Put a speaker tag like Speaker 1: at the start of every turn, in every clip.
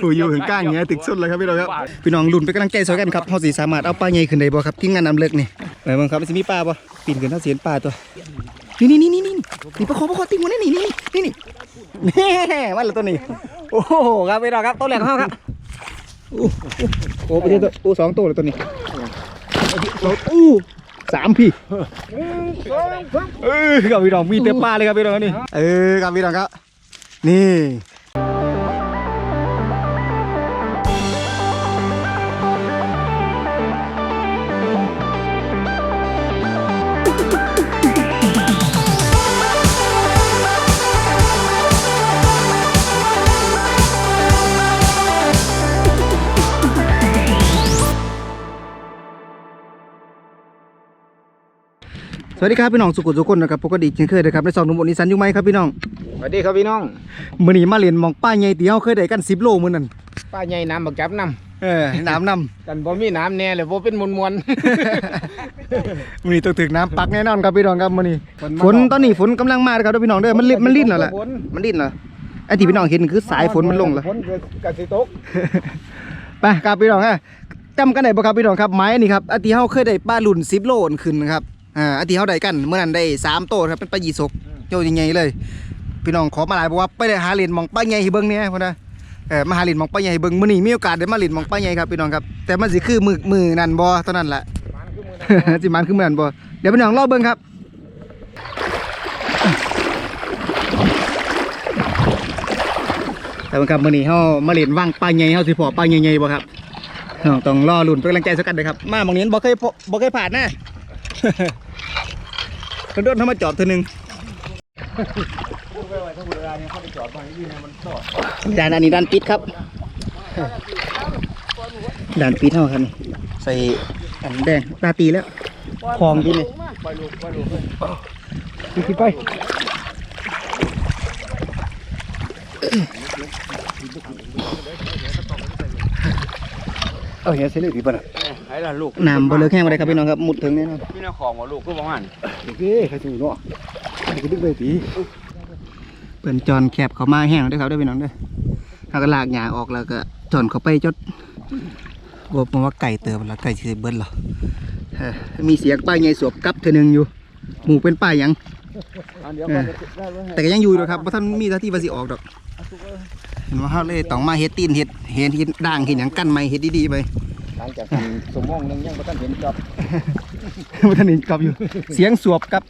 Speaker 1: ผู้อยู่ถึงก้างเงี้ยตึกสุดเลยครับพี่น้องครับพี่น้องลุ้นไปกำลังใจสวยกันครับเฮาสิสามารถเอาปลาใหญ่ขึ้นได้บ่ครับทีมงานนำเลิกนี่ไปเบิ่งครับมันสิมีปลาบ่ปีนขึ้นเฮาสิเห็นปลาตัวนี่นี่นี่นี่นี่นี่ปลาคอปลาคอติ่งหัวนี่นี่นี่นี่นี่นี่มาแล้วตัวนี้โอ้โหครับพี่น้องครับตัวแรกของเฮาครับอู้อู้โอ้ไปที่ตัวอู้สองตัวเลยตัวนี้เราอู้สามพี่เออครับพี่น้องมีเต็มปลาเลยครับพี่น้องนี่เออครับพี่น้องครับนี่ สวัสดีครับพี่น้องสุขุมสุขคนนะครับปกติเช่นเคยนะครับในสองหนุ่มบนอีสานอยุ่ไหมครับพี่น้อง
Speaker 2: สวัสดีครับพี่น้อง
Speaker 1: มื้อนี้มาเรียนหมองป้าใหญ่ที่เฮาเคยได้กัน10โลมื้อนั้น
Speaker 2: ป้าใหญ่น้ำบักจับน้
Speaker 1: เออน้ำนำ
Speaker 2: กันบ่มีน้ำแน่เลยบ่เป็นมวลมวลำ
Speaker 1: มื้อนี้ต้องถึกน้ำปักแน่นอนครับพี่น้องครับมื้อนี้
Speaker 2: ฝนมา
Speaker 1: ฝนตอนนี้ฝนกำลังมาครับพี่น้องเด้อมันลิ้นมันลิ้นแล้วล่ะ
Speaker 2: ฝน
Speaker 1: มันลิ้นแล้วไอ้ที่พี่น้องเห็นคือสายฝนมันลงแล้ว
Speaker 2: ฝนกระสิตก
Speaker 1: ไปครับพี่น้องฮะจำกันได้บ่ครับพี่น้องครับไม้นี่ครับอันที่เฮาเคยได้ปลาลุ่น10โลขึ้นนะครับ อ่าอันที่เฮาได้กันเมื่อนั้นได้3โตครับเป็นปลายีสกโจใหญ่ๆเลย พี่น้องขอมาหลายบอกว่าไปได้หาเหรียญหมองป้าใหญ่ให้เบิ่งเนี่ยพุ่นนะเออมาหาเหรียญหมองป้าใหญ่ให้เบิ่งมื้อนี้มีโอกาสได้มาเหรียญหมองป้าใหญ่ครับพี่น้องครับแต่มันสิคือมือมือนั่นบ่เท่านั้นแหละสิมันคือมือนั่นบ่เดี๋ยวพี่น้องรอเบิ่งครับแต่ว่าครับมื้อนี้เฮามาเหรียญว่างป้าใหญ่เฮาสิพอป้าใหญ่ๆบ่ครับน้องต้องรอลุ้นเป็นกำลังใจสักกันเด้อครับมาหมองนี้บ่เคยพบบ่เคยผ่านนะ โดนๆเฮามาจอดเทื่อนึงด่านอันนี้ด่านปิดครับด่านปิดเท่าครับนี่ใส่อันแดงตาตีแล้วคลองที่นี่ไปไป เออเห็นเสียเลยพี่ปะน่ะ
Speaker 2: ไอ้ล่ะลูก
Speaker 1: น้ำบนเรือแข้งมาได้ครับพี่น้องครับมุดถึงแน่นอน
Speaker 2: พี่น้องของว่าลูกคือบ่มัน
Speaker 1: โอเคใครถูกเนาะใครก็ดึกไปตีเปิ่นจอนแคบเขามาแห้งด้วยครับด้วยพี่น้องเด้วยเขาก็ลากหญ้าออกแล้วก็จอนเขาไปจดบอกมาว่าไก่เติมแล้วไก่ชื่อเบิ้ลเหรอเออมีเสียงป้ายใหญ่สวบกลับเธอหนึ่งอยู่ หมูเป็นป้ายหยัง
Speaker 2: เดี๋ยว
Speaker 1: เออแต่ก็ยังอยู่ด้วยครับเพราะท่านมีหน้าที่ภาษีออกดอก เห็นว่าเขาเลยต้องมาเฮ็ดตีนเฮ็ดเฮ็ดเฮ็ดด่างเฮ็ดหยังกั้นไม่เฮ็ดดีๆไป
Speaker 2: หลังจากกินสมองนึงยังบ่ทันเห็นจอบ
Speaker 1: ไม่ทันเห็นกลับอยู่ เสียงสวบกับ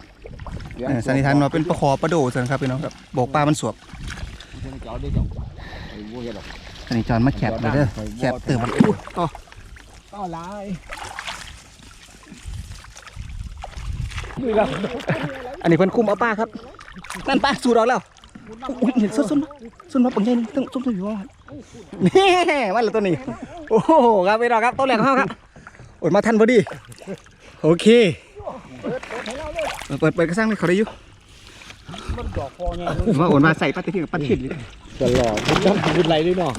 Speaker 2: เดี๋ยว
Speaker 1: เออสันนิษฐานว่าเป็นปลาคอปลาโดสันครับพี่น้องครับบอกปลามันสวบ
Speaker 2: เจ้าได้เจ้าไอ้บ่เฮ็ดหรอก
Speaker 1: อันนี้จอนมาแคบเลยเด้อแคบเติมมันอู้ต่อ
Speaker 2: ต่อหลาย
Speaker 1: อันนี้เพิ่นคุมเอาปลาครับ นั่นปลาสูดออกแล้ว อุ้ยเห็นส้นส้นส้นมาปังใหญ่นึงต้องส้นส้นอยู่ว่านี่มาแล้วตัวนี้โอ้โหครับพี่น้องครับตัวแรกของเขาครับอดมาทันพอดีโอเคเปิดเปิดกระซังเลยเขาได้อยู่
Speaker 2: มันดอกคอใหญ่
Speaker 1: ผมว่าอดมาใส่ปลาตะเพียนกับปลาเทียนเลย
Speaker 2: ตลอดมันต้องบุญไหลด้วยเนาะ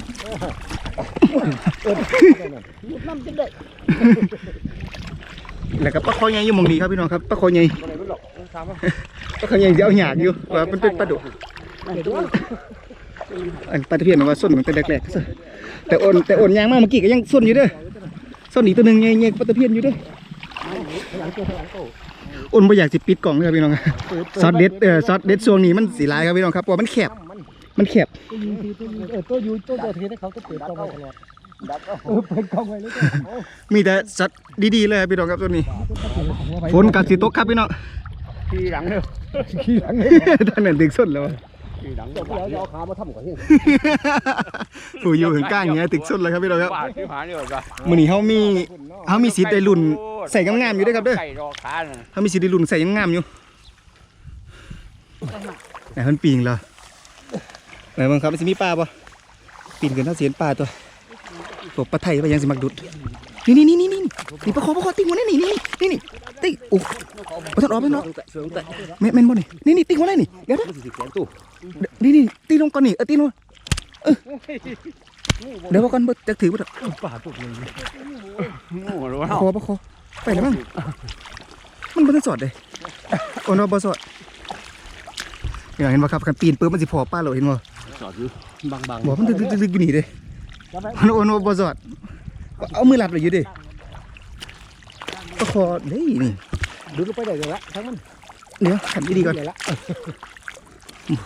Speaker 1: แล้วก็ปลาคอใหญ่อยู่หมองนี้ครับพี่น้องครับปลาคอใหญ่
Speaker 2: บ่ได้มันหรอกถามว่า
Speaker 1: ปลาคอใหญ่จะเอาหยากอยู่ว่ามันเป็นปลาดุก อันปลาตะเพียนมันว่าส้นมันเป็นแรกๆซะแต่โอนแต่โอนยางมากเมื่อกี้ก็ยังส้นอยู่เด้อส้นอีกตัวหนึ่งใหญ่ๆปลาตะเพียนอยู่เด้อโอนบ่อยากสิปิดกล่องเลยครับพี่น้องซอสเด็ดเออซอสเด็ดช่วงนี้มันสีลายครับพี่น้องครับเพราะว่ามันแคบมันแคบ
Speaker 2: เออตัวอยู่ตัวเกิดเหตุให้เขาก็เปิดกล้องไว้ตลอดดักเออเปิดกล้องไว้เลยจ้ะ
Speaker 1: มีแต่ซอสดีๆเลยครับพี่น้องครับตัวนี้ฝนกัดสิตกครับพี่น้อง
Speaker 2: ขี่หลังเด้อขี่หลังเด้อ
Speaker 1: ท่านนั้นดึกส้นแล้ว
Speaker 2: ขี่หลังเดี๋ยวเอาขามาทำก่อนที่
Speaker 1: ผู้อยู่ถึงก้างเงี้ยตึกส้นเลยครับพี่น้องครับ
Speaker 2: บาดที่ผาเนี่ยจ้ะ
Speaker 1: มื้อนี้เฮามีเฮามีสีได้รุ่นใส่งามๆอยู่เด้อครับเด้อ
Speaker 2: ไก่รอขาน่ะ
Speaker 1: เฮามีสีได้รุ่นใส่งามๆอยู่ไหนเพิ่นปีงเหรอไหนเบิ่งครับมันสิมีปลาบ่ปีนขึ้นเท่าเสียนปลาตัวตัวปลาไทยไปยังสิมักดุดนี่นี่นี่นี่นี่นี่ปลาคอปลาคอติ้งหัวนี่นี่นี่นี่นี่ ติ้งโอ้บ่ทันออกไปเนาะแม่นแม่นบ่นี่นี่นี่ติ้งหัวนี่นี่เดี๋ยวเด้นี่นี่ติ้งลงก่อนนี่เออติ้งลงเออเดี๋ยวว่าก่อนบ่จักถือบ่ดอก
Speaker 2: ป่าพวกนี้งูหรือว่า
Speaker 1: ปลาคอปลาคอไปแล้วมั้งมันบ่ทันสอดเลยโอ้เนาะบ่สอดเนี่ยเห็นบ่ครับคันปีนปื้มมันสิพอป้าเราเห็นบ่
Speaker 2: จอดอยู่บางบาง
Speaker 1: บอกมันตึกๆๆๆหนีเด้
Speaker 2: จับไว้
Speaker 1: มันโอนบ่จอดเอามือหลับเลยอยู่เด้ ก็คอเด้นี่
Speaker 2: ดูลงไปได้เลยละทั้งมัน
Speaker 1: เดี๋ยวขันดีๆก่อน
Speaker 2: เดี๋ยวละ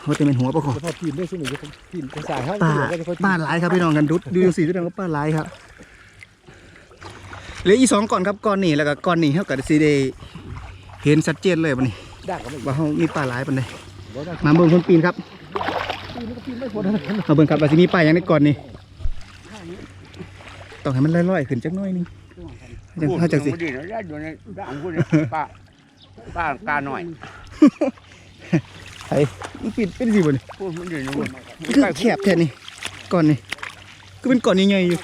Speaker 1: เขาจะเป็นหัวปะคอ
Speaker 2: เดี๋ยวพอปีนได้สิหนึ่งจะปีนกระสายเขา
Speaker 1: ป้า
Speaker 2: เดี๋ยวก็จะค่อย
Speaker 1: ป้าหลายครับพี่น้องกันดูดูสีด้วยกันว่าป้าหลายครับเหลืออีกสองก่อนครับก่อนนี่แล้วก็ก่อนนี่เขาก็สิได้เห็นชัดเจนเลยบัดนี้
Speaker 2: ด่างก็ไม่
Speaker 1: ว่าเขามีป้าหลายปานใด
Speaker 2: บ่ได้
Speaker 1: มาเบิ่งคนปีนครับ
Speaker 2: ปีนก็ปีนไม่พ้นนะ
Speaker 1: มาเบิ่งครับว่าสิมีป้าอย่างในก่อนนี่ต้องให้มันลอยๆขึ้นจักหน้อยหนึง จังเขาจังสิ
Speaker 3: พูดอยู่ได้อยู่ในด่างพูดเนี่ยป้าป้ากาหน่อย
Speaker 1: ไอ้มันปีนเป็นสิบ่นี่
Speaker 3: พูดพูดอยู่นู่น
Speaker 1: คือแคบแท้นี่ก่อนนี่ก็เป็นก่อนใหญ่ๆอยู่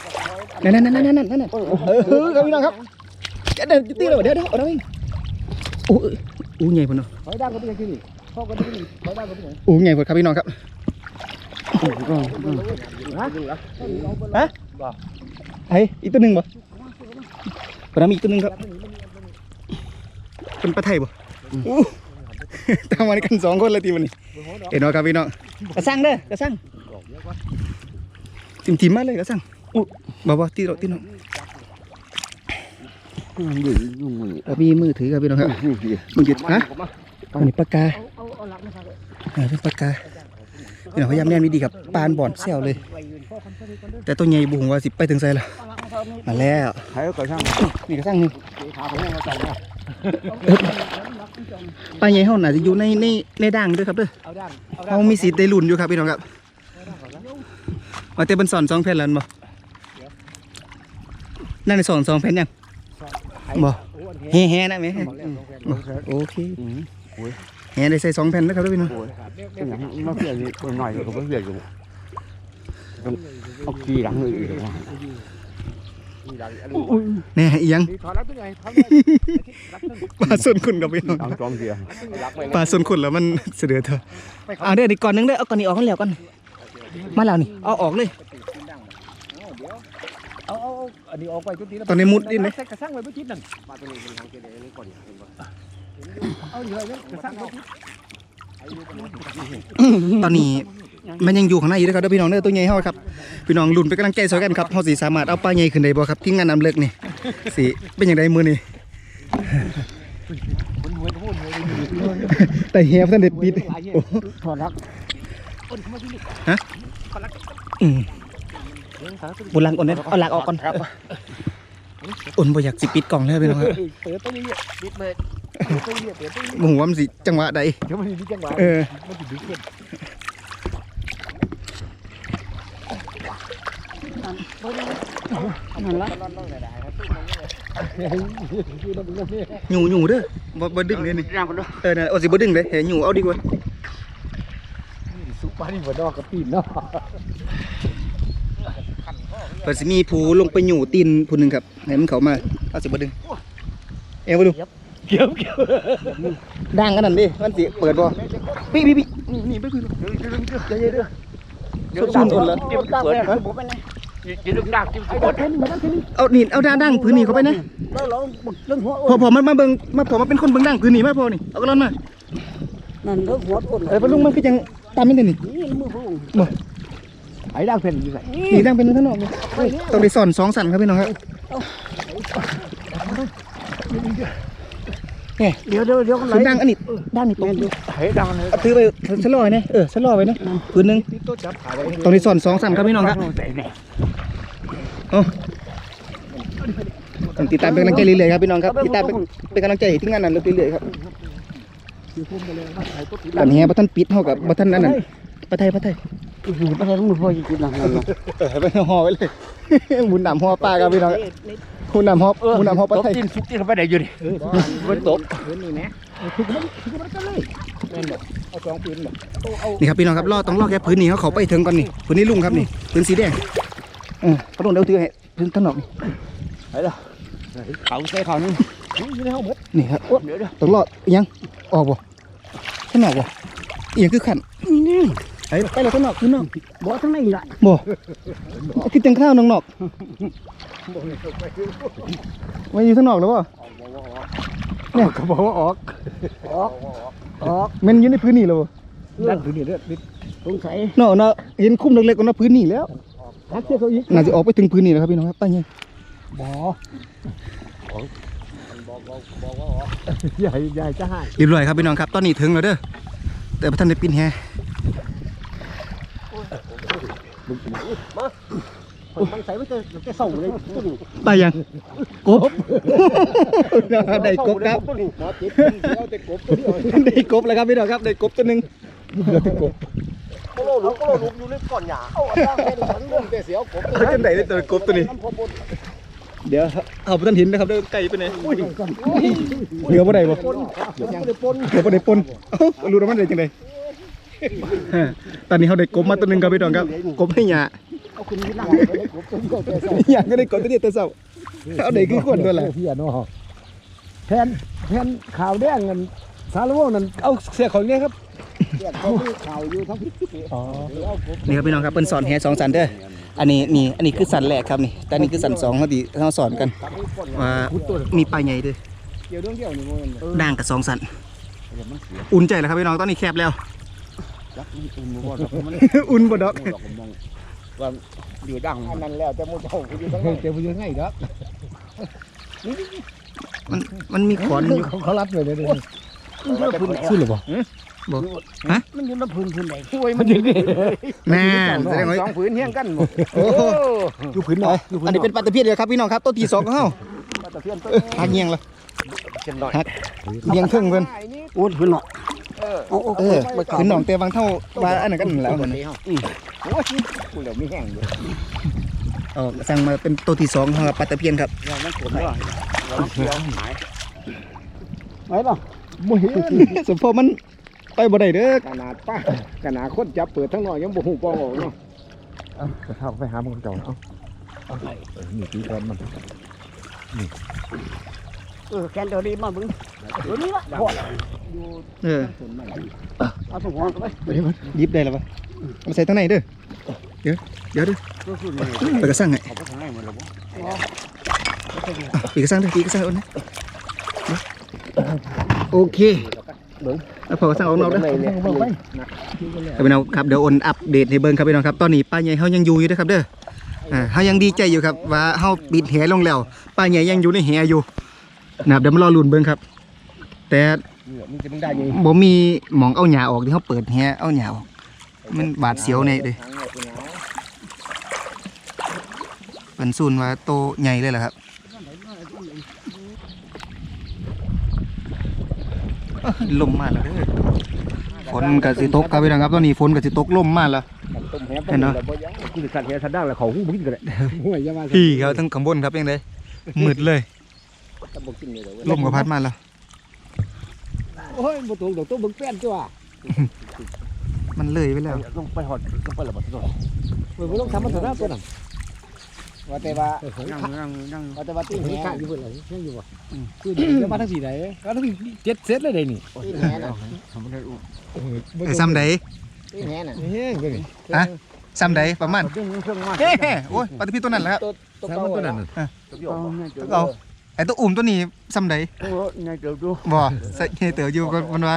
Speaker 1: นั่นนั่นนั่นนั่นนั่นนั่นเออเออครับพี่น้องครับแกเดินตีเลยเดี๋ยวเดี๋ยวเอาเราเองโอ้ยโอ้ใหญ่พุ่นเนาะ
Speaker 2: หอยด่างก็เป็นอย่างนี้พ่อก็เป็นอย่างนี้หอยด่างก็เป็นอย่างนี้
Speaker 1: โอ้ใหญ่พุ่นครับพี่น้องครับฮะไอ้อีกตัวหนึ่งบ่ป ลามีอีกตัวหนึ่งครับเป็นปลาไทยบ่อู้ตามมาในกันสองคนเลยทีวันนี้เห็นเนาะครับพี่น้องกระสังเด้อกระสังทิมทิมๆมาเลยกระสังอู้บ่บ่ตีเราตีน้อง
Speaker 3: อยู่อยู่มือ
Speaker 1: เรามีมือถือครับพี่น้องครับมึงหยุดฮะอันนี้ปากกา
Speaker 2: เอาเอาหลักนะครับ
Speaker 1: อ่าเป็นปากกาพี่น้องพยายามแน่นวิดีครับปานบ่อนแซวเลย
Speaker 2: พ่อคำพูดกันด้วย
Speaker 1: แต่ตัวใหญ่บุ้งว่าสิไปถึงไสละ
Speaker 2: เอาหลักนะครับนี่
Speaker 1: มาแล้ว
Speaker 3: ใครก็ช่าง
Speaker 1: นี่กระสังนึง
Speaker 2: ขาผมยังมาจังนะ
Speaker 1: ปลาใหญ่เฮาน่าจะอยู่ในในในด่างด้วยครับเด้อ
Speaker 2: เอาด่างเอา
Speaker 1: มีสิทธิ์ได้ลุ้นอยู่ครับพี่น้องครับว่าแต่เบิ่นสอนสองแผ่นแล้วนั่นบ่นั่นในสอนสองแผ่นยังบ่
Speaker 2: โอ้อันนี้
Speaker 1: แฮ่ๆนะแม่
Speaker 2: บอกแล้วลงแฟนลงแฟน
Speaker 1: โอเคแฮ่ได้ใส่สองแผ่นนะครับด้อพี่น้อง
Speaker 3: มาเปลี่ยนหน่อยก็ไม่เปลี่ยนอยู่เอาขี้หลังเลยอีก
Speaker 1: แน่อีหยัง
Speaker 2: ดีถอดรักเป็นไงทำเลยรักนึง
Speaker 1: ปลาส่วนคุณกับพี่น้อง
Speaker 3: หลังจอมเดียว
Speaker 2: รักไป
Speaker 1: ปลาส่วนคุณแล้วมันเสดือเถอะเอาเดี๋ยวอีกก่อนหนึงเด้อเอาก่อนนี้ออกกันแล้วก่อนมาแล้วนี่เอาออกเลย
Speaker 2: เอาเอาอันนี้ออกไปจุดนี้
Speaker 1: ตอนนี้มุดดินเลย
Speaker 2: ใส่กระสังไว้เพื่อทิศนั่นมาตัวนี้เป็นทางเกเรนี่ก่อนเอาอยู่เลยกระสังไว้ทิศ
Speaker 1: ตอนนี้ มันยังอยู่ข้างในอยู่นะครับเด้อพี่น้องเด้อตัวใหญ่เฮาครับพี่น้องลุ้นไปกำลังใจสวยกันครับเฮาสิสามารถเอาปลาใหญ่ขึ้นได้บ่ครับที่งานน้ำเลิกนี่สิเป็นอย่างไรมื้อนี้
Speaker 2: คนหัวโทษหัว
Speaker 1: แต่เฮียท่านเด็ดปิดโอ้
Speaker 2: ถอดรักคนเข้ามาที่นี่
Speaker 1: อืม
Speaker 2: เลี้ยงสาร
Speaker 1: บุลังอ่อนเด้อเอาหลักออกก่อนอ่อนบ่อยากสิปิดกล่องแล้วพี่น้องครับ
Speaker 2: เปิดตัวนี้ปิดเลยเปิดตัวนี้เปิดตัวนี้
Speaker 1: บ่ฮู้ว่ามันสิจังหวะใด
Speaker 2: เดี๋ยวมันมีจังหวะ
Speaker 1: เออ
Speaker 2: มันจะดึงขึ้น
Speaker 4: นั่นละ
Speaker 1: หยูหยูเด้อบ่บ่ดึงเลยนี่
Speaker 3: ร่างคนด้วย
Speaker 1: เออน่ะเอาสิบ่ดึงเลยเฮ้ยหยูเอาดีกว่า
Speaker 2: สุปานี่บ่ดอกกับปีนเนาะ
Speaker 1: เพิ่นสิมีผูลงไปหยูตีนผู้หนึงครับให้มันเขามาเอาสิบ่ดึงเอ้บ่ดู
Speaker 2: เกี่ยวเกี่ยว
Speaker 1: ดังกันนั่นดิมันสิเปิดบ่พี่พี่พี่นี่ไปคุยลูกใจเย็นเด้อ
Speaker 3: เดี๋ยว
Speaker 1: ซุ่มคนเหรอ
Speaker 3: เดี๋ยวเปิด กินลูกดักกินเปิด
Speaker 1: เอานี่เอาด้านดังพื้นนี่เข้าไปนะ
Speaker 2: แล้วเราเรื่องหัว
Speaker 1: พอพอมันมาเบิ่งมาพอมาเป็นคนเบิ่งดังพื้นนี่มาพอนี่เอากระลอนมา
Speaker 4: นั่นเลิกหัวคน
Speaker 1: เออพอลุงมันคือจังตามมันเด้นี่
Speaker 4: นี่มือพวก
Speaker 2: ไอ้ด่างเพ่นอยู่ไหน
Speaker 1: นี่ดังเป็นข้างนอกนี่ต้องได้สอนสองสั่นครับพี่น้องครับ
Speaker 4: เดี๋ยวเดี๋ยวเดี๋ยวกันไหล
Speaker 1: พื้นดังอันนี้ดังนี่ตรง
Speaker 2: ไอ้ด่างเลย
Speaker 1: เอาถือไปสลอยนะเออสลอยไว้นะพื้นหนึง
Speaker 2: ที่ต้นจับขาไว้
Speaker 1: ต้องได้สอนสองสั่นครับพี่น้องครับเอาต้องติดตามเป็นกำลังใจเรื่อยๆครับพี่น้องครับติดตามเป็นเป็นกำลังใจให้ทีมงานนั้นเรื่อยๆครับ
Speaker 2: คือพุ่มไปเลยว่าไอ้ต้นติด
Speaker 1: อันนี้บ่ทันปิดเท่ากับบ่ทันอันนั้นปะไทยปะไทย
Speaker 4: อยู่ไปแล้วมือพ่อจะกินหลังนั่น
Speaker 1: เออไปห่อไว้เลยหมุนหนำห่อปลาครับพี่น้องห มุนหนำห่อหมุนหนำห่อปลาไทย
Speaker 3: กินซุปที่เขาไปไหนอยู่ดิ
Speaker 2: เออ
Speaker 3: มันตบ
Speaker 2: พื้นนี่แม่คือมันคือมันก็เลยแม่นบ่เอาสองปืนบ่เอา
Speaker 1: นี่ครับพี่น้องครับรอต้องรอแค่พื้นนี้เขาเขาไปถึงก่อนนี่พื้นนี้ลุงครับนี่พื้นสีแดงเออเขาโดนเดาถือให้พื้นถนนนี่
Speaker 3: เขาใส่เขานี่
Speaker 2: อยู่ในห้องหมด
Speaker 1: นี่ครับ
Speaker 3: เดี๋ยวเดี๋ยว
Speaker 1: ต้องรออีหยังออกบ่ถนนบ่อีหยังคือขัน
Speaker 4: นี่
Speaker 1: ไปไปเลยถนนขึ้นนอก
Speaker 4: บ่ทั้งนั้นละ
Speaker 1: บ่คือจังข้าวนอกนอกมาอยู่ถนนแล้วบ่
Speaker 2: ก็บอกว่าออก
Speaker 4: ออกออก
Speaker 1: มันอยู่ในพื้นนี่แล้วบ่
Speaker 2: ดันพื้นนี่เด้อนิด
Speaker 4: สงสัย
Speaker 1: เนาะเนาะเห็นคุ้มเล็กๆกว่าเนาะพื้นนี่แล้ว
Speaker 2: ฮักเสียเขาอีก
Speaker 1: น่าจะออกไปถึงพื้นนี่แล้วครับพี่น้องครับป้าใหญ่
Speaker 2: บ่ใหญ่ใหญ่จะให้
Speaker 1: เรียบร้อยครับพี่น้องครับ ตอนนี้ถึงแล้วเด้อแต่พระท่านได้ปีนแฮ
Speaker 4: สงสัยว่าจะจะส่งเลยตัวนี้
Speaker 1: ไปยังกบได้กบครับ
Speaker 3: หมอจิตเดียวแต่กบตัวเดียว
Speaker 1: ได้กบแล้วครับพี่น้องครับได้กบตัวหนึ่ง
Speaker 3: โคโลลุกโคโลลุกอยู่ในก่อนหยาเอาอันนั้นเป็นขันเรื่องแต่เสียวกบ
Speaker 1: เฮ้ยจังไหนได้ตัวกบตัวนี้เดี๋ยวเอาพระท่านห็นนะครับเด้อไก่ไปไหนเหลือบ่ได้บ่
Speaker 3: ยังไม่ได้ปน
Speaker 1: เหลือบ่ได้ปนรู้แล้วมันได้จังได ตอนนี้เขาได้กบมาตัวหนึงครับพี่น้องครับกบให้หยา
Speaker 3: เอาขึ้นที่หน้าเลยกบตัวเดียวแต่เสียว
Speaker 1: หยาก็ได้กบตัวเดียวแต่เช้า เอาได้คือคนตัวละ
Speaker 2: เพี้ยเนาะแทนแทนข่าวแดงนั่นสารวัตรนั่นเอาเสียของเนี้ยครับ
Speaker 3: เรียกเขาที่ข่าวอยู่ทั้งพิษ
Speaker 2: อ๋อ
Speaker 3: เอากบ
Speaker 1: นี่ครับพี่น้องครับเพิ่นสอนแฮสองสันเด้ออันนี้นี่อันนี้คือสันแรกครับนี่แต่อันนี้คือสันสองเขาดีเขาสอนกัน
Speaker 3: ทำให้ก่อน
Speaker 1: ว่ามีปลาใหญ่ด้วย
Speaker 3: เกี่ยวเรื่องเดียวนี่มัน
Speaker 1: ด่างกับสองสัน อุ่นใจแล้วครับพี่น้องตอนนี้แคบแล้ว
Speaker 3: จักมันอุ่นบ่ดอกมัน
Speaker 1: อุ่นบ่ดอก
Speaker 3: ดอกมองว่าอยู่ดังอันนั้นแล้วแต่มูเจ้าอยู่ทั้ง
Speaker 2: เฮ้
Speaker 3: นั้
Speaker 2: ย
Speaker 3: น
Speaker 2: เจ้าผู้ยังไงครับ
Speaker 1: มันมันมีขอนอยู่
Speaker 2: เขาเขารับเลยเลยเลยขึ้นหรือเปล่า
Speaker 1: บอกฮะ
Speaker 4: มันอยู่น้ำพื้นพื้นไหน
Speaker 3: ช่วย
Speaker 2: มั
Speaker 3: มันน
Speaker 2: ยังไง
Speaker 1: แน่แสดงว่า
Speaker 3: สองผืนเฮี้ยงกันหมด
Speaker 1: โอ้โห
Speaker 2: อยู่พื้นหน่อยอยู่พื้
Speaker 1: อันนี้เป็นปลาตะเพียนเดียวครับพี่น้องครับตัวที่สองของเฮา
Speaker 3: มาตะเพียนต้น
Speaker 1: หักเงียงเลย
Speaker 3: เช่นหน่อย
Speaker 1: เงียงครึ่งเพิ่น
Speaker 3: นี่
Speaker 4: โอ้ยพื้นเนาะ
Speaker 3: เออ
Speaker 4: โอ้โอ้
Speaker 1: เออขึ้นหนองเตวังเท่าว่าอันนั้นกันนั่นแหล้ว
Speaker 3: โอ้ยกูเหลียวมีแห้งอยู่
Speaker 1: เออสั่งมาเป็นตัวที่สองของปลาตะเพียนครับ
Speaker 3: เรามันขมด้วยเราเคี้ยวหาย
Speaker 4: ไหนล่ะ
Speaker 2: บ่เห็น
Speaker 1: สมพอมันไปบ่ได้เด้อ
Speaker 3: ขนาดป้าขนาดคนจับเปิดทั้งนอกยังบ่หูปองออกเนาะ
Speaker 2: เอาไปหาไปหามึงเจ้าเอาเอานี่ตีก่อนมัน
Speaker 4: เออแคนเดียวดีมาบึงเดี๋ยวนี้ละพอ
Speaker 1: เออ
Speaker 4: เอาถุงหัวไป
Speaker 1: หยิบได้แล้วปะเอามาใส่ตั้งไหนเด้อเดี๋ยวเดี๋ยวเด้อไปกระสั่งไง
Speaker 3: เขาก็ทางไหนหมดแล้วบ่
Speaker 1: ปีกระสั่งเด้อปีกระสั่งเอานะโอเคแล้วพอกระสั่งออกนอกเด้อ
Speaker 2: บอกไป
Speaker 1: ครับพี่น้องครับเดี๋ยวโอนอัปเดตให้เบิ่งครับพี่น้องครับตอนนี้ป้าใหญ่เฮายังอยู่อยู่เด้อครับเด้ออ่าเฮายังดีใจอยู่ครับว่าเฮาปิดแหลงแล้วป้าใหญ่ยังอยู่ในแหอยู่ นะครับเดี๋ยวมารอลุ้นเบิ่งครับ แต่
Speaker 3: มันจะมึงได้ยัง
Speaker 1: บ่มีหมองเอาหญ้าออกที่เฮาเปิดแหเอาหญ้าออก มันบาดเสียวในเด้เป็นซูนว่าโตใหญ่เลยเหรอครับอ้าวลมมาแล้วเด้อฝนก็สิตกครับพี่น้องครับตอนนี้ฝนก็สิตกลมมาแล้ว
Speaker 3: ต้มแฮปแล้วบ่ยังกูสิขัดแฮทันดังแล้วเขาหูบ่กินกันเลย
Speaker 2: ห่วยจะมา
Speaker 1: พี่เขาทั้งข้างบนครับยังไงมืดเลย
Speaker 3: แต่บ่กินเลยเด้อ
Speaker 1: ลมก็พัดมาแล้ว
Speaker 2: โอ้ยบ่ตรงดอกตัวบึงแป้นจ้ะ
Speaker 1: มันเลยไปแล้ว
Speaker 3: ลงไปหอดลงไปแล้วบ่ต้อง
Speaker 2: เว้ยบ่ต้องทำมันซะนะตัวนั้น
Speaker 3: ว่าแต่ว่า
Speaker 2: เออ
Speaker 3: นั่งนั่งนั่งว่าแต่ว่าตี
Speaker 2: ตี
Speaker 3: แห
Speaker 2: แหข้างอยู่เพิ่นล่ะยังอยู่บ่คือจะมาทั้งสี่ไหนแล้วทั้งเจ็ดเซตเลยได้นี่
Speaker 3: ตีแหน่ะ
Speaker 1: ไอ้ซ้ำใด
Speaker 3: ตีแหน่น่ะ
Speaker 2: เฮ้ยนี่
Speaker 1: ฮะซ้ำใดประมาณ
Speaker 3: ดึงเครื่องมา
Speaker 1: เฮ้โอ้ยปฏิพิษตัวนั้นแหละครับ
Speaker 3: ตัวตัว
Speaker 2: แซม
Speaker 3: เก่า
Speaker 2: ตัวนั้น
Speaker 3: ตัวเก่า
Speaker 1: เอา ไอ้ตัวอุ่มตัวนี้ซ้ำใด
Speaker 3: โอ้ยนายเดี๋ยวดู
Speaker 1: บ่ใส่เฮเตออยู่กันมันว่า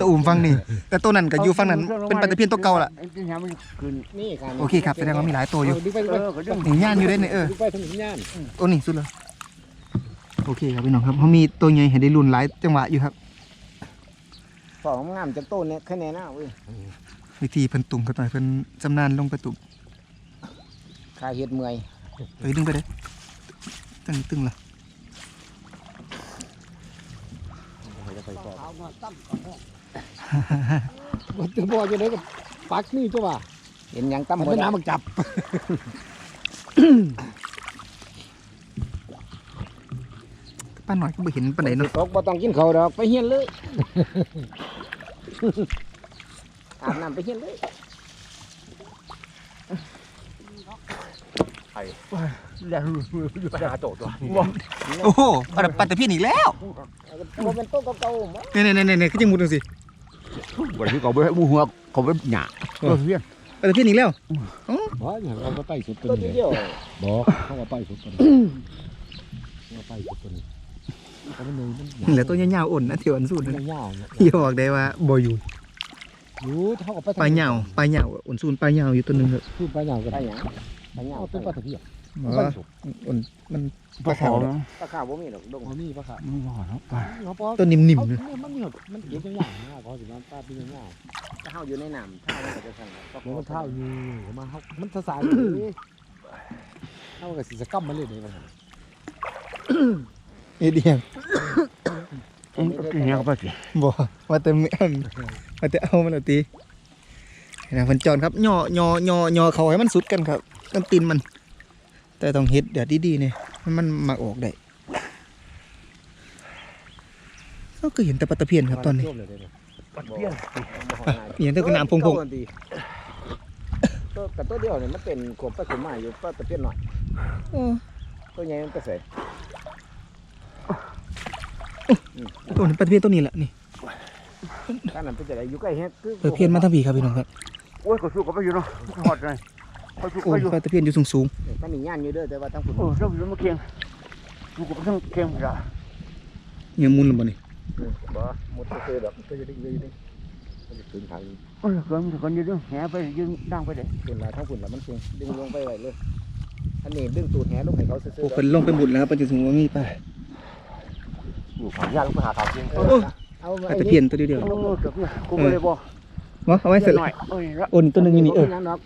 Speaker 1: ตัวอุ่มฟังนี่ แต่ตัวนั้นก็อยู่ฟังนั้น เป็นปฏิพิษตัวเก่าล่ะ
Speaker 3: ตีแหน่มันขึ้นนี่กัน
Speaker 1: โอเคครับแสดงว่ามีหลายตัวอยู่
Speaker 2: ดึงไป
Speaker 3: เออก็ดึง
Speaker 1: นี่ย่านอยู่ได้เนี่ยเออ
Speaker 2: ดึงไปทั้งย่าน
Speaker 1: โอ้นี่สุดเลยโอเคครับพี่น้องครับเขามีตัวใหญ่ให้ได้ลุ้นหลายจังหวะอยู่ครับ
Speaker 3: สองงามจากต้นเนี่ยแค่แน่น่ะเว้ย
Speaker 1: วิธีเพิ่นตุ่มกันหน่อยเพิ่นจำนานลงไปตุ่ม
Speaker 3: คาเฮ็ดเมื่อย
Speaker 1: เอ้ยดึงไปเด้อตึงตึงละ
Speaker 2: มันจะบ่จะได้กับปักนี่จ้ะว่า
Speaker 3: เห็นหยังตั้ม
Speaker 2: มัน
Speaker 3: บ่
Speaker 2: เป็น
Speaker 3: ได้
Speaker 2: น้ำมันจับ
Speaker 1: ป้าหน่อยก็บ่เห็นปานใดเนาะ
Speaker 3: ตกบ่ต้องกินข้าวดอกไปเฮียนเลยอาบน้ำไปเฮียนเลย ไอ้แล้วอยู่ไปหาโตตัว
Speaker 1: โอ้โหอันนั้นปลาตะเพียนอีกแล้ว
Speaker 3: บ่เป็นโต๊ะเก่าๆมั้ง
Speaker 1: เนี่ยเนี่ยเนี่ยเนี่ยคือจังมุดจังสิ
Speaker 3: วันที่เขาไปมูหัวเขาไปหยาเออเพี้ยน
Speaker 1: ปลาตะเพียนอีกแล้ว
Speaker 2: บ่อย่าเอาไปใต้สุดตัวนี้บ่เขาไปสุดตัวนี้เอาไปสุดตัวนี้นี่
Speaker 1: แหละตัวยาวๆอ่อนนะเที่ยวอันสุด
Speaker 2: นะ
Speaker 1: อย่าบอกได้ว่าบ่อยู่
Speaker 2: อยู่เท่ากับไป
Speaker 1: ลาเหยาปลาเหยาวอุ่นซูนปลาเหยาวอยู่ตัวหนึงครับ
Speaker 2: คือปลาเหยากัน
Speaker 3: ได้หยังได้หยัง
Speaker 2: เอาเป็นปลาตะเพียน
Speaker 1: อ๋ออุ่นมันปลาขาวเนอะ
Speaker 3: ปลาขาวบ่มีดอกดง
Speaker 2: อ๋อนี่ปลาขาว
Speaker 4: มึงบ่เนาะปลา
Speaker 2: เขาปอ
Speaker 1: ตัวนิ่ม
Speaker 2: เขา
Speaker 1: ๆเลย
Speaker 2: มันมีมันเก็บอย่างอย่างนะเขาสิมันปลาเป็นอย่าง
Speaker 3: ถ้าเฮาอยู่ในน้ำถ้ามันก็จะสั่งก็
Speaker 2: เดี๋ยวมันเท่าอยู่มาเขามันสายอยู่เท่ากับสิจะกั้มมาเลยนี่มัน
Speaker 1: นี่เดียว
Speaker 4: อืมกินหยังไปสิ
Speaker 1: บ่ว่าแต่ไม่เอาว่าแต่เอามันเอาตี นะเพิ่นจอนครับย่อย่อย่อย่อเขาให้มันสุดกันครับต้นตีนมัน แต่ต้องเฮ็ดเดี๋ยวดีๆเนี่ยให้มันมาออกได้เราก็เห็นแต่ปลาตะเพียนครับตอนนี้
Speaker 3: ปัดเพี้ยน
Speaker 1: เห็นแต่ก็น้ำพงๆ
Speaker 3: ตัวกับตัวเดียวเนี่ยมันเป็นขวบไปขวบมาอยู่ปลาตะเพียนหน่อย
Speaker 1: โอ้
Speaker 3: ตัวใหญ่มันก็ใส่
Speaker 1: ตัวนี้ปลาตะเพียนตัวนี้แหละนี่
Speaker 3: ถ้านั้นเป็นจะได้อยู่ใกล้เฮ็ดคือ
Speaker 1: ปลาตะเพียนมาทั้งผีครับพี่น้องครับ
Speaker 4: โอ้ยก็สู้กับไปอยู่เนาะหอดเลยเขาสู้
Speaker 1: โอ้
Speaker 4: กับอยู่
Speaker 1: ปลาตะเพียนอยู่สูง
Speaker 3: ท่านนี่ย่านอยู่เด้อแต่ว่าทั้งฝุ่น
Speaker 4: โอ้เจ้าอยู่มาเคียงสู้กับทั้งเคียงจ้ะ
Speaker 1: ๆเนี่ยมุนลงบ่นี่
Speaker 3: บ่หมดซื่อๆดอกก็อยู่ได้อยู่ได้มันจะถึงทาง
Speaker 4: โอ้ยเกินมันคนยืนแหไปยืนดังไปเด้
Speaker 3: ฝุ่นละทั้งฝุ่นละมันสูงดึงลงไปไว้เลยอันนี้ดึงตูดแหลงให้เขาซื่อ
Speaker 1: โอ้เพิ่นลงไปหมุดแล้วครับเพิ่นจะสูงว่ามีปลา
Speaker 3: อยู่ขายาลงไปหาทางจริงเอา
Speaker 1: ปลาตะเพียนตัวเดียว
Speaker 4: โอ้เกือบเนี่ยกูบ่ได้บ่
Speaker 1: ๆวะเอาไว้เสร็จ
Speaker 4: หน่อยโอ้ยละ
Speaker 1: โอ้นี่ตัวหนึงอยู่นี่เออ
Speaker 3: ยังดอก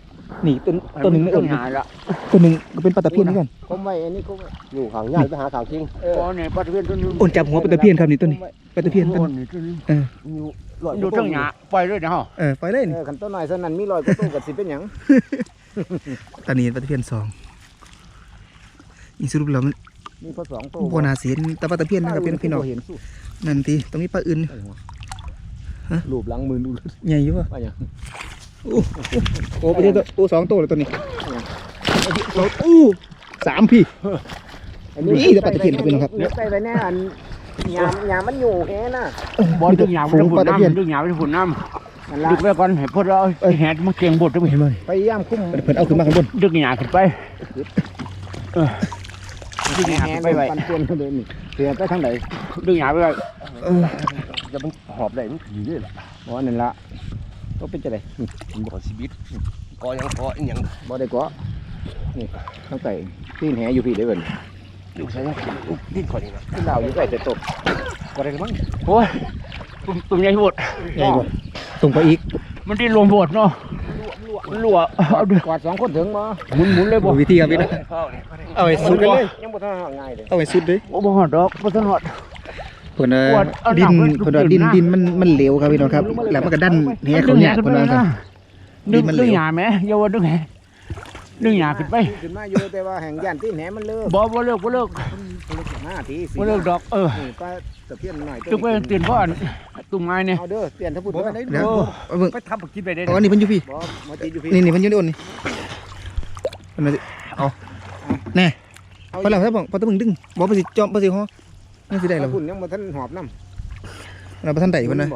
Speaker 1: นี่ตัวตัวหนึงไม่
Speaker 4: ต้
Speaker 1: เอ่
Speaker 4: น
Speaker 1: น
Speaker 4: หาละ
Speaker 1: ตัวหนึงก็เป็นปลาตะเพียนเหมือนกัน
Speaker 3: คมไว้อันนี้คมไว้อยู่ขายาไปหาทางจริงเออ
Speaker 4: อ๋อเนี่ยปลาตะเพียนตัวนึง
Speaker 1: โอนจับหัวปลาตะเพียนครับนี่ตัวนี้ปลาตะเพียนตัว
Speaker 4: โอ้
Speaker 1: นี้
Speaker 4: นี่ตัวนึง
Speaker 1: เออ
Speaker 3: อยู่ลอย
Speaker 4: อยู่ทั้งหญ้าปล่อยเลยนะเฮา
Speaker 1: เออปล่อยเลย
Speaker 3: เอ
Speaker 1: นี่
Speaker 3: อคันต้นหน่อยเท่านั้นมีรอยกระตุ้งกับสิเป็นหยัง
Speaker 1: ตอนนี้ปลาตะเพียนสองอีสรุปแล้วมัน
Speaker 3: มีพอสองตัว
Speaker 1: บ่น่าเสียนแต่ปลาตะเพียนมันก็เป็นพี่น้อง
Speaker 3: เห็นสู้
Speaker 1: นั่นทีตรงนี้ปลาอื่น
Speaker 3: รูปหลังมือดู
Speaker 1: ใหญ่อยู่ป่ะ
Speaker 3: ว่าหยัง
Speaker 1: โอ้โอ้ปลาเพียนตัวโอ้สองตัวเลยตัวนี้อู้สามพี่นี่เดี๋ยวปฏิทินครับพี่น้องครับ
Speaker 3: เดี๋ยวใส่ไปแน่อันยามยามมันอยู่แค่น่ะ
Speaker 4: บ่ดึงหญ้าไปฝุ่นน้ำดึงหญ้าไปฝุ่นน้
Speaker 3: นั่นำละ
Speaker 4: ดึกไปก่อนให้พวกเราแหดมาเคียงบดด้วย
Speaker 1: เห็นไหม
Speaker 3: พยายามคุ้ม
Speaker 1: เพิ่นเอาขึ้นมาข้างบน
Speaker 4: ดึกหญ้าขึ้นไปเออดึกหญ้า
Speaker 3: แห
Speaker 4: ขึ้
Speaker 3: น
Speaker 4: นไปไว้
Speaker 3: ปันป่วนเขาเลยนี่เสียไปทางไหน
Speaker 4: ดึงหญ้าไปไว้
Speaker 1: เออ
Speaker 4: จะมันหอบได้มันถือเลยล่ะ
Speaker 3: บ่นั่นละก็เป็นจะได
Speaker 4: มันบ่ชีวิตก็ยังก็อีหยัง
Speaker 3: บ่ได้ก็นี่ข้างใต้ตีนแหอยู่พี่ได้เบิ่น
Speaker 4: อยู่ใส่ยังดิ้นก่อนนี่นะ
Speaker 3: ที่เราอยู่ใกล้แต่ตก
Speaker 4: ก็ได้มั้งโอ้ยตุ่มตุ่มใหญ่บด
Speaker 1: ใหญ่กว่าส่งไปอีก
Speaker 4: มันดิ้นรวมบดเนาะมันรั่วเอาดู
Speaker 3: กอดสองคนถึงบ่
Speaker 4: หมุนหมุนเลยบ่
Speaker 1: บ่วิธีครับพี่น้องเอาไว้สุดเลย
Speaker 3: ยังบ่ทันง่ายเลย
Speaker 1: เอาไว้สุดเลย
Speaker 4: โอ้บ่ฮอดดอกบ่ทันฮอด
Speaker 1: เพิ่นเอ่อ
Speaker 4: ปวดเอาหนั
Speaker 1: ดิ
Speaker 4: ก
Speaker 1: น
Speaker 4: ไว้
Speaker 1: เพิ่นว่า
Speaker 4: ทุก
Speaker 1: ดิน
Speaker 4: เดือนนะ
Speaker 1: ดินมันมันเหลวครับพี่น้องครับแล้วมันก็ดันแหเขาเนี่ยเพิ่นว่ากัน
Speaker 4: ดึง
Speaker 1: มันเหลว
Speaker 4: ดึงหญ้าแม่อย่าว่าดึงแหดึงหญ้าขึ้นไป
Speaker 3: ขึ้นมาอยู่แต่ว่าแห่งย่านตีนแหมันเลิก
Speaker 4: บ่บ่เลิกบ่เลิก
Speaker 3: หน้าทีสิ
Speaker 4: บ่เลิกดอกเออ
Speaker 3: นี่ป้าตะเพียนหน่อย
Speaker 4: ตึกไปตื่นบ่อนตุ่มไม้เนี่ย
Speaker 3: เอาเด้อเปลี่ยนถ้าพูดว่าได้
Speaker 1: เดี๋ยวเอาเบิ่ง
Speaker 4: ไปทำกินไปได้
Speaker 1: อ๋อนี่เพิ่นอยู่พี่
Speaker 3: บ่มาตีอยู่พี่
Speaker 1: นี่นี่เพิ่นอยู่ในโอนนี่เพิ่นว่าสิเอาแน่พอแล้วครับบอกพอตะมึงดึงบ่ไปสิจอมบ่สิฮอ นี่สิได้แล้ว
Speaker 3: ทั้งคุณยังบ่ทันหอบน้ำ
Speaker 1: เราบ่ทันได้เพิ่นนะ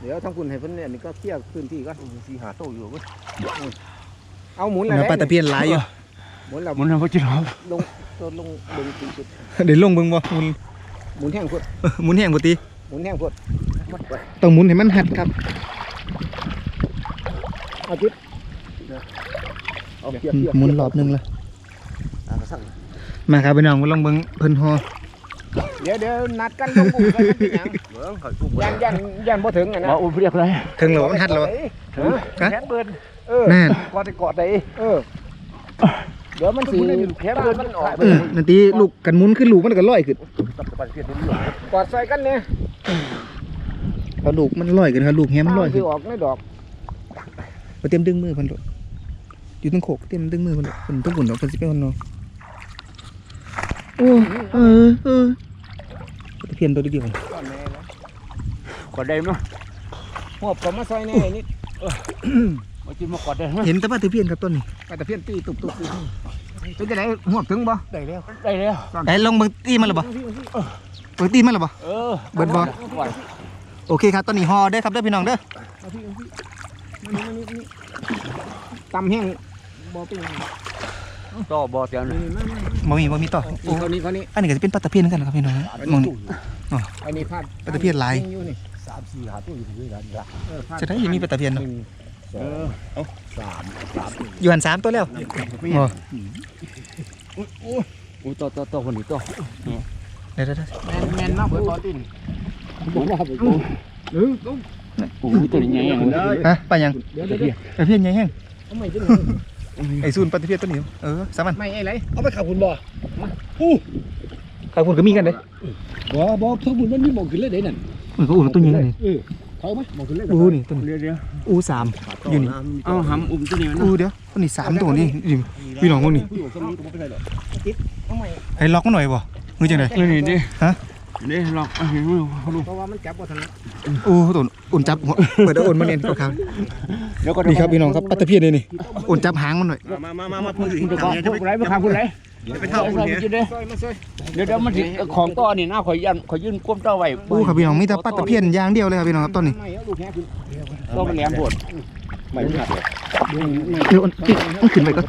Speaker 3: เดี๋ยวทั้งคุณให้เพิ่นเนี่ยนี่ก็เคลียร์พื้นที่ก่อน
Speaker 4: สีหาโตอยู่เว้ย
Speaker 3: เอาหมุน
Speaker 1: เพิ่น
Speaker 3: แล้ว
Speaker 1: ว่าปลาตะเพียนหลายอยู่
Speaker 3: หมุนแล้ว
Speaker 4: มันบ่จิรอ
Speaker 3: ลงตัวลงเบิ่งตีจุด
Speaker 1: เดี๋ยวลงเบิ่งบ่หมุน
Speaker 3: หมุนแห้งพุด
Speaker 1: หมุนแห้งบ่ติ
Speaker 3: หมุนแห้งพุด
Speaker 1: ต้องหมุนให้มันหัดครับ
Speaker 3: เอาจิตเอาเทียบ
Speaker 1: อืม
Speaker 3: เทียบ
Speaker 1: หมุนรอบหนึงละ
Speaker 3: อะก็สั่ง
Speaker 1: มาครับพี่น้องมาลองเบิ่งเพิ่นฮอ
Speaker 3: เดี๋ยวเดี๋ยวนัดกันลงบุกกันเป็นหยัง
Speaker 4: เบิ่งเขาตุ้ม
Speaker 3: ยันยันยันบ่ถึงอะนะ
Speaker 4: บ่อุ้มเรียกอะไร
Speaker 1: ถึงแล้วมันหัดแล้ว
Speaker 3: ฮะ
Speaker 1: ฮะ
Speaker 4: แขนเบิ่น
Speaker 3: เออ
Speaker 1: นั่น
Speaker 4: กอดกอดได้
Speaker 3: เออ เดี๋ยวมันสิ
Speaker 4: แขนเบิ่น
Speaker 3: มันออก
Speaker 1: เออนั่นติลูกกันหมุนขึ้นลูกมันก็ลอยขึ้น
Speaker 4: ตับตะปันเพียนตัวนี้
Speaker 3: กอดใส่กันเนี่ย
Speaker 1: พอลูกมันลอยขึ้นครับลูกแฮมมันลอย
Speaker 3: สิ
Speaker 1: ขึ้น
Speaker 3: ออกในดอก
Speaker 1: บ่เตรียมดึงมือเพิ่นโลดอยู่ตรงโขกเตรียมดึงมือเพิ่นโลดเพิ่นต้องหุ่นดอกเพิ่นสิเป็นคนเนาะ โอ้เออเออตะเพียนตัวเดียว
Speaker 3: ก่อนแม่แล้ว
Speaker 4: กอดได้มั้ย
Speaker 3: หอบก็มาซอยแน่นิด
Speaker 4: มาจิมากอดได้
Speaker 1: เห็นแต่ว่าตะเพียนครับต้นนี้
Speaker 3: ตะเพียนตีตุบตุบตุบเป็นจะไหนหอบถึงบ่
Speaker 4: ได้แล้วได้แล้ว
Speaker 1: ไหนลงเบิ่งตีมันหรือบ่เบิ่งตีมันหรือบ่
Speaker 4: เออ
Speaker 1: เบิดบ่โอเคครับตอนนี้ฮอได้ครับเด้อพี่น้องเด้อ
Speaker 3: ตำแห้งบ่เป็น
Speaker 4: ต่อบ่เตียง
Speaker 3: นี่มามา
Speaker 1: บ่มีบ่มีต่อ
Speaker 3: นี่คนนี้คนนี้
Speaker 1: อันนี้ก็จะเป็นปลาตะเพียนเหมือนกันนะครับพี่น้องมองนี่
Speaker 3: อันนี้พาด
Speaker 1: ปลาตะเพียนลาย
Speaker 3: อยู่นี่สามสี่หาตัวอยู่ด้วยกันละ
Speaker 1: จะได้ยังมีปลาตะเพียน
Speaker 3: ห
Speaker 1: เนาะ
Speaker 3: นึ่งสองเอาสามสาม
Speaker 1: อยู่หันสามตัวแล้วอ๋อ
Speaker 4: อู้ต่อต่อต่อคนนี้ต่อ
Speaker 1: เดี๋ยวเดี๋ยวเดี๋ยว
Speaker 4: แมนแมนมากเบิดตอติน
Speaker 3: ผมว่าไปกู
Speaker 4: โอ้ยตัวนี้ใหญ่ยัง
Speaker 1: ฮะปลายัง
Speaker 3: เดี๋ยวเดี๋ยวเดี๋ยว
Speaker 1: ตะเพียนยังแห้ง
Speaker 3: เอา ไม่ขึ้น
Speaker 1: ไอ้ซูนปลาตะเพียนตัวนี้เออสามัน
Speaker 4: ไม่ไอ้ไร
Speaker 3: เอาไปขับคุณบ่
Speaker 1: ข้าวพุ่นก็มีกันเด้
Speaker 3: บ่บ่เพิ่งบุญมันมีหมองขึ้นเลยเด้นั่น
Speaker 1: อุ้ยก็อุ้ยตัวนี้นี่
Speaker 3: เออเขาไหมหมองขึ้นเลย
Speaker 1: อู้นี่ตัวนี้
Speaker 4: เดี๋ยวเดี๋ยว
Speaker 1: อู้สามอยู่นี่
Speaker 4: เอาหำอุ้มตัวนี้มัน
Speaker 1: อู้เดี๋ยวตัวนี้สามตัวนี่นี่พี่น้องพวกนี้
Speaker 3: ผู้หญิงคนนี้ก็ไม่เป็นไรหรอก
Speaker 1: ให้ล็อกมาหน่อยบ่มือจังได
Speaker 4: นี่นี่ดิ
Speaker 1: ฮะ
Speaker 4: นี่ลองเอาเห็นมั้ยเขาดู
Speaker 3: เพราะว่ามันจับบ่ทัน
Speaker 1: อู้ตัวอุ่นจับหัวเปิดเอาอุ่นมาเนียนเขา
Speaker 4: เดี๋ยวก็
Speaker 1: นี่ครับพี่น้องครับปลาตะเพียนเลยนี่อุ่นจับหางมันหน่อย
Speaker 3: มามามามาพูด
Speaker 4: คุณจะบอกคุณไรมาทางคุณไร
Speaker 3: ไปเท่าคุณเนี่ย
Speaker 4: เดี๋ยวเดี๋ยวมันสิของต่อนี่นะขอยันขอยื่นก้มต่อไว้
Speaker 1: อู้ครับพี่น้องมีแต่ปลาตะเพียนอย่างเดียวเลยครับพี่น้องครับต้นนี้
Speaker 3: ไม่เอาลูกแค่ขึ้น
Speaker 4: ก็มันแหลมปวด
Speaker 3: ไม่หักเลย
Speaker 1: เดี๋ยวมันมันขึ้นไปก็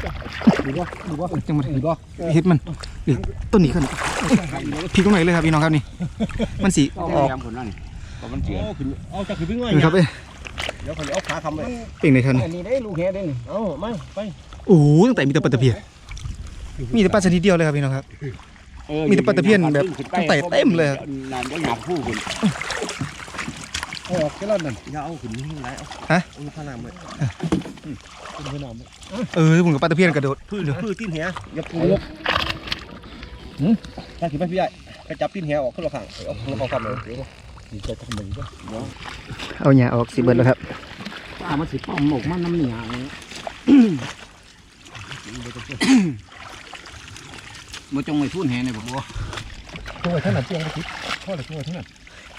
Speaker 3: ดูบ่ดูบ่
Speaker 1: จังหวะ
Speaker 3: ดูบ่
Speaker 1: เฮ็ดมันนี่ต้นนี้ขึ้นพลิกตรงไหนเลยครับพี่น้องครับนี่มันสี
Speaker 4: ก็
Speaker 1: ออก
Speaker 4: แหลมผลนั่นนี่ก็มันเสีย
Speaker 3: เอาขึ้นเอาจากขึ้นไปง่อย
Speaker 1: นี่ครับเอ้ย
Speaker 3: เดี๋ยวเขาจะเอาขาคำเลย
Speaker 1: เป็นไงครับนี่
Speaker 3: อันนี้ได้ลูกแค่ได้นี่เอาไม่ไป
Speaker 1: โอ้โหตั้งแต่มีแต่ปลาตะเพียนมีแต่ปลาชนิดเดียวเลยครับพี่น้องครับ มีแต่ปลาตะเพียนแบบตั้งแต่เต็มเลย
Speaker 4: นานก็อยากพูดคุณ
Speaker 3: ออกแค่นั้นนั่นอย่าเอาขึ้นนี่ไรเอา
Speaker 1: ฮะ
Speaker 3: เอาข้างหน้าเลยขึ้นข้างหน้าเลย
Speaker 1: เออผมกับปลาตะเพียนกระโดด
Speaker 3: พื้นพื้นตีนแหอย่าปูลกถ้าขึ้นไปพี่ใหญ่ไปจับตีนแหออกขึ้นละข้างเอาขึ้นละข้างเลย ดีใจทำมึงก็
Speaker 1: เอาหญ้าออกสิเบิดแล้วครับ
Speaker 4: ตามันสิป้อมหมกมันน้ำเหนียวมันจงไว้ทุ่นแหในบอกว่า
Speaker 3: ตัวเท่านั้นเตียงก็ติดพ่อเลยตัวเท่านั้น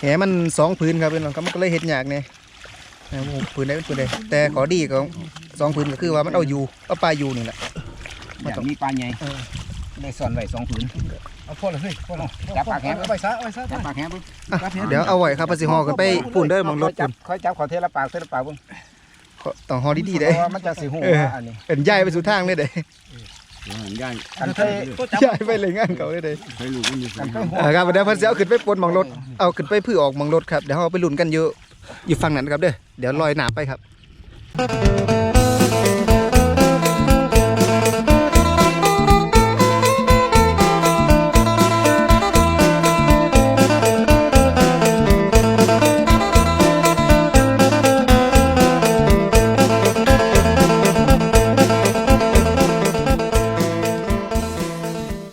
Speaker 1: แหมันสองผืนครับพี่น้องครับมันก็เลยเฮ็ดยากเนี่ยผืนใดเป็นผืนใดแต่ขอดีของสองผืนก็คือว่ามันเอาอยู่เอาปลาอยู่นี่แหละ
Speaker 4: อย่างนี้ปลาใหญ่ในส่วนไว้สองผืน
Speaker 3: เอาพ่อเลยเฮ้ยพ่อเลย
Speaker 4: จับปากแหง
Speaker 3: เอาไปซะเอาไปซะ
Speaker 4: จับปากแหงปุ๊บ
Speaker 1: อะเดี๋ยวเอาไว้ครับภาษีห่อกันไปปุ่นเด้อมองรถ
Speaker 4: จั
Speaker 1: ปุ่
Speaker 4: บ
Speaker 1: น
Speaker 4: ค่อยจับขอเทละปากเทละปากปุ๊บ
Speaker 1: ขอต้องห่อดีๆ
Speaker 4: เพ
Speaker 1: เด้อ
Speaker 4: ราะว่ามันจะสีหูว่าอันนี้
Speaker 1: เป็นย่ายไปสู่ทางเลยเด้
Speaker 4: ย่านกันเคย
Speaker 1: ย่ายไปเลยงานเขาเลยเด้
Speaker 4: เคยรู้มันอยู่กันเคยหัว
Speaker 1: อ่าครับเดี๋ยวเพิ่นสิเอาขึ้นไปปนหมองรถเอาขึ้นไปพื้อออกหมองรถครับเดี๋ยวเราไปลุ้นกันอยู่อยู่ฝั่งนั้นครับเด้อเดี๋ยวลอยหนาไปครับ